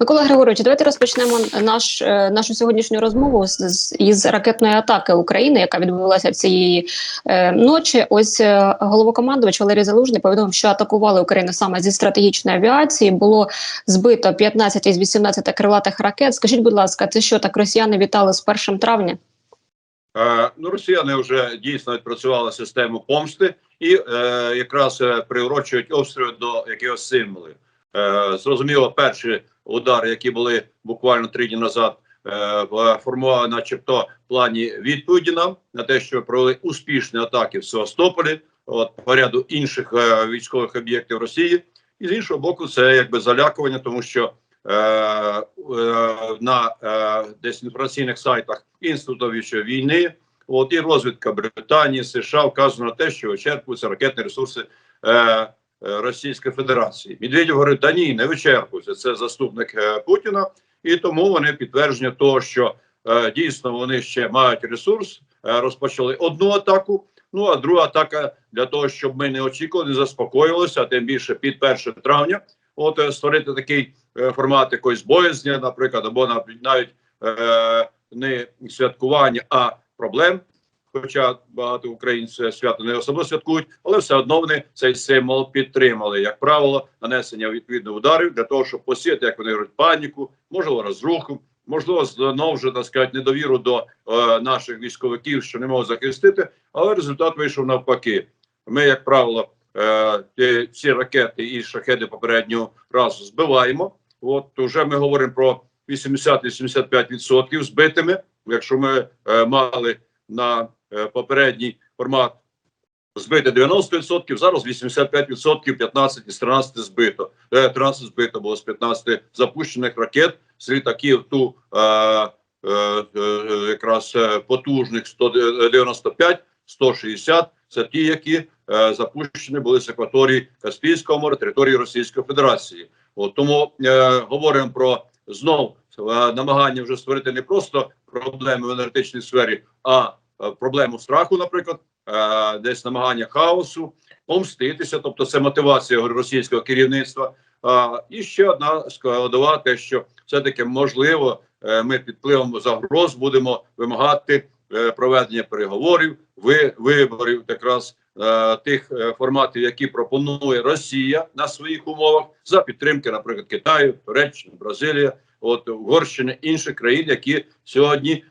Микола Григорович, давайте розпочнемо наш е, нашу сьогоднішню розмову з, із ракетної атаки України, яка відбулася цієї е, ночі. Ось е, головокомандувач Валерій Залужний повідомив, що атакували Україну саме зі стратегічної авіації. Було збито 15 із 18 крилатих ракет. Скажіть, будь ласка, це що так росіяни вітали з 1 травня? Е, ну, росіяни вже дійсно відпрацювали систему помсти і е, якраз е, приурочують обстріли до якихось символів. Е, зрозуміло, перші удари, які були буквально три дні назад, е, формували, начебто, плані відповіді нам на те, що провели успішні атаки в Севастополі, от по ряду інших е, військових об'єктів Росії, і з іншого боку, це якби залякування, тому що на десь інформаційних сайтах інституту вічої війни. От і розвідка Британії, США вказано на те, що вичерпуються ракетні ресурси е, Російської Федерації. Медведєв говорить, да ні, не вичерпуються. Це заступник е, Путіна, і тому вони підтвердження того, що е, дійсно вони ще мають ресурс, е, розпочали одну атаку. Ну а друга атака для того, щоб ми не очікували, не заспокоїлися, а тим більше під 1 травня. От е, створити такий е, формат якоїсь боязні, наприклад, або навіть е, не святкування, а проблем. Хоча багато українців свято не особливо святкують, але все одно вони цей символ підтримали. Як правило, нанесення відповідних ударів для того, щоб посіяти, як вони говорять, паніку, можливо, розруху, можливо, знову вже так сказати, недовіру до е, наших військовиків, що не можуть захистити. Але результат вийшов навпаки. Ми, як правило, е, всі ракети і шахеди попереднього разу збиваємо. От вже ми говоримо про 80-85% збитими. Якщо ми е, мали на попередній формат збити 90%, зараз 85%, 15 із 13 збито. Е, 13 збито було з 15 запущених ракет з літаків ту е, е, е, якраз е, потужних 195, 160 – це ті, які е, запущені були з акваторії Каспійського моря, території Російської Федерації. От тому е, говоримо про знов е, намагання вже створити не просто проблеми в енергетичній сфері, а е, проблему страху, наприклад, е, десь намагання хаосу, помститися, тобто це мотивація російського керівництва. А, і ще одна складова, те, що все-таки можливо, е, ми під впливом загроз будемо вимагати е, проведення переговорів, ви, виборів якраз е, тих е, форматів, які пропонує Росія на своїх умовах, за підтримки, наприклад, Китаю, Туреччини, Бразилія, от Угорщини, інших країн, які сьогодні е,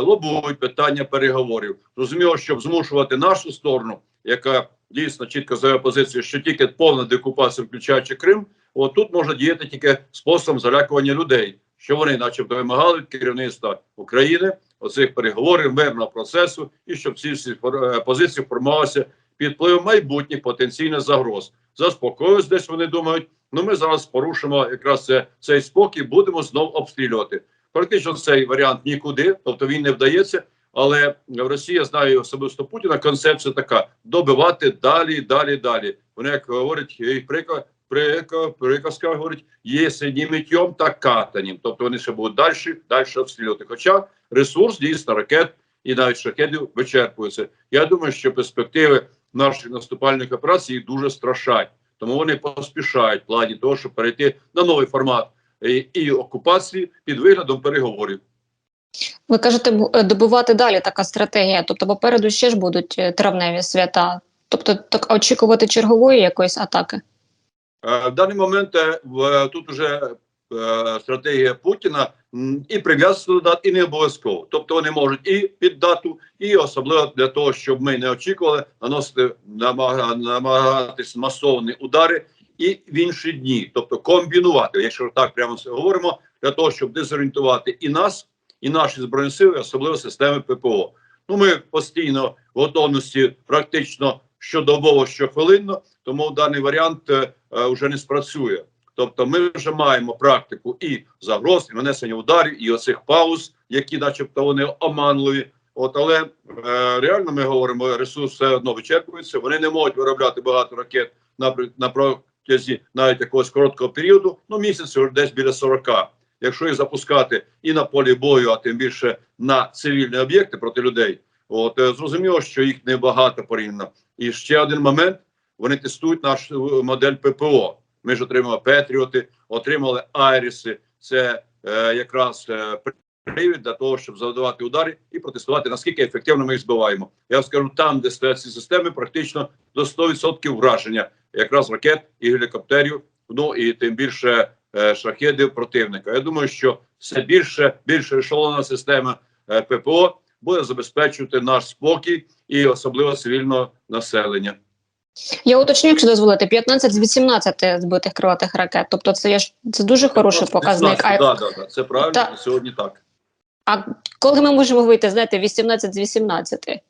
лобують питання переговорів. Зрозуміло, щоб змушувати нашу сторону, яка дійсно чітко заявила позицію, що тільки повна деокупація, включаючи Крим, от тут може діяти тільки способом залякування людей, що вони, начебто, вимагали від керівництва України оцих переговорів, мирного процесу, і щоб ці всі е, позиції формувалися під впливом майбутніх потенційних загроз. Заспокоїлись десь вони думають. Ну ми зараз порушимо якраз це, цей спокій, будемо знов обстрілювати. Практично цей варіант нікуди, тобто він не вдається. Але Росія знає особисто Путіна. Концепція така: добивати далі, далі, далі. Вони як говорять, їх приклад, приклад, приказка говорить, якщо не так катанням. Тобто вони ще будуть далі, далі обстрілювати. Хоча ресурс дійсно ракет і навіть шахедів вичерпується. Я думаю, що перспективи наших наступальних операцій дуже страшать. Тому вони поспішають в плані того, щоб перейти на новий формат і, окупації під виглядом переговорів. Ви кажете, е, добивати далі така стратегія. Тобто, попереду ще ж будуть е, травневі свята. Тобто, так очікувати чергової якоїсь атаки. Е, В даний момент тут вже стратегія Путіна і прив'язується до дат, і не обов'язково. Тобто вони можуть і під дату, і особливо для того, щоб ми не очікували наносити намагатись масовані удари і в інші дні, тобто комбінувати, якщо так прямо говоримо, для того, щоб дезорієнтувати і нас, і наші збройні сили, особливо системи ППО. Ну ми постійно в готовності, практично щодобово, щохвилинно, тому даний варіант е, е, вже не спрацює. Тобто, ми вже маємо практику і загроз, і нанесення ударів, і оцих пауз, які, начебто, вони оманливі. От, але е, реально ми говоримо, ресурс все одно вичерпується. Вони не можуть виробляти багато ракет на, на протязі навіть якогось короткого періоду, ну місяць десь біля 40. Якщо їх запускати і на полі бою, а тим більше на цивільні об'єкти проти людей, от е, зрозуміло, що їх небагато порівняно. І ще один момент: вони тестують нашу е, модель ППО. Ми ж отримали Петріоти, отримали Айріси. це е, якраз е, привід для того, щоб завдавати удари і протестувати, наскільки ефективно ми їх збиваємо. Я скажу, там, де стоять ці системи, практично до 100% враження якраз ракет і гелікоптерів, ну і тим більше е, шахедів противника. Я думаю, що все більше більше ешелонна система е, ППО буде забезпечувати наш спокій і особливо цивільного населення. Я уточню, якщо дозволите, 15 з 18 збитих крилатих ракет. Тобто, це є ж це дуже хороший показник. А, да, да, да, це правильно Та- сьогодні так. а коли ми можемо вийти, знаєте, 18 з 18?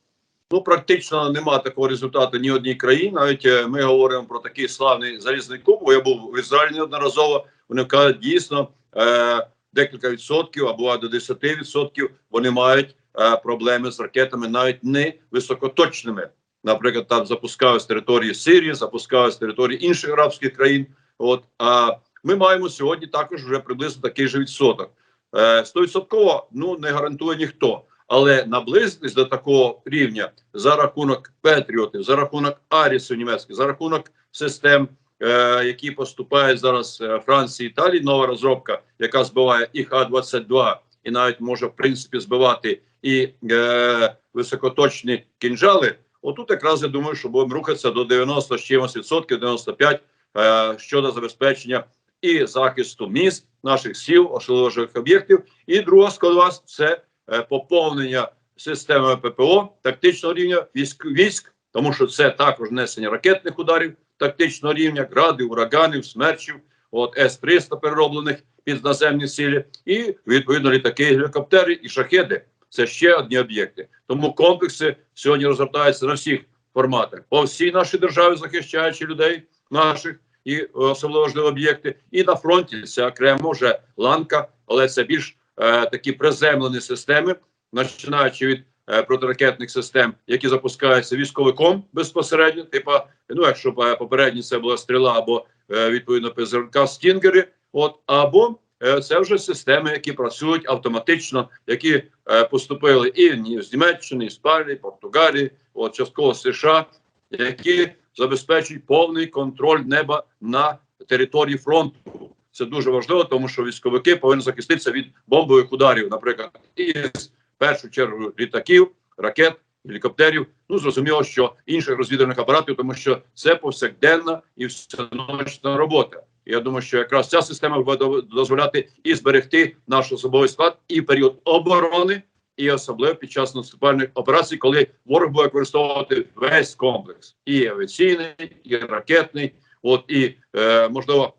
Ну, практично нема такого результату ні одній країні. Навіть е, ми говоримо про такий славний залізний куб. Я був в Ізраїлі неодноразово. Вони кажуть, дійсно е, декілька відсотків або до 10 відсотків вони мають е, проблеми з ракетами, навіть не високоточними. Наприклад, там запускали з території Сирії, запускали з території інших арабських країн. От а ми маємо сьогодні також вже приблизно такий же відсоток. Е, Стовідсотково ну не гарантує ніхто але наблизитись до такого рівня за рахунок Петріотів, за рахунок Арісу німецьких, за рахунок систем, е, які поступають зараз е, Франції Італії, нова розробка, яка збиває і Х-22, і навіть може в принципі збивати і е, високоточні кінжали. Отут якраз я думаю, що будемо рухатися до 90 з чимось відсотків, 95 е, щодо забезпечення і захисту міст, наших сіл, ошележних об'єктів. І друга складова це поповнення системи ППО тактичного рівня військ військ, тому що це також несення ракетних ударів тактичного рівня, гради, ураганів, смерчів, от С-300 перероблених під наземні силі, і відповідно літаки, гелікоптери і шахеди. Це ще одні об'єкти. Тому комплекси сьогодні розгортаються на всіх форматах по всій нашій державі, захищаючи людей наших і е, особливо важливі об'єкти, і на фронті це окремо вже ланка, але це більш е, такі приземлені системи, починаючи від е, протиракетних систем, які запускаються військовиком безпосередньо. Типа, ну якщо е, попередні це була стріла або е, відповідно ПЗРК Стінгери, от або е, це вже системи, які працюють автоматично, які е, поступили і з Німеччини, Іспанії, Португалії, от частково США, які забезпечують повний контроль неба на території фронту. Це дуже важливо, тому що військовики повинні захиститися від бомбових ударів, наприклад, із в першу чергу літаків, ракет, гелікоптерів. Ну зрозуміло, що інших розвідувальних апаратів, тому що це повсякденна і всеночна робота. Я думаю, що якраз ця система буде дозволяти і зберегти наш особовий склад і період оборони, і особливо під час наступальних операцій, коли ворог буде використовувати весь комплекс: і авіаційний, і ракетний, от і е, можливо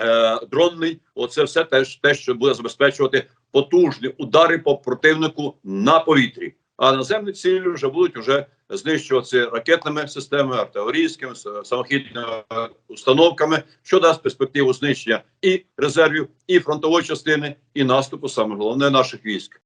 е, дронний. Оце все теж те, що буде забезпечувати потужні удари по противнику на повітрі. А наземні цілі вже будуть вже знищуватися ракетними системами, артилерійськими, самохідними е, установками, що дасть перспективу знищення і резервів, і фронтової частини, і наступу саме головне наших військ.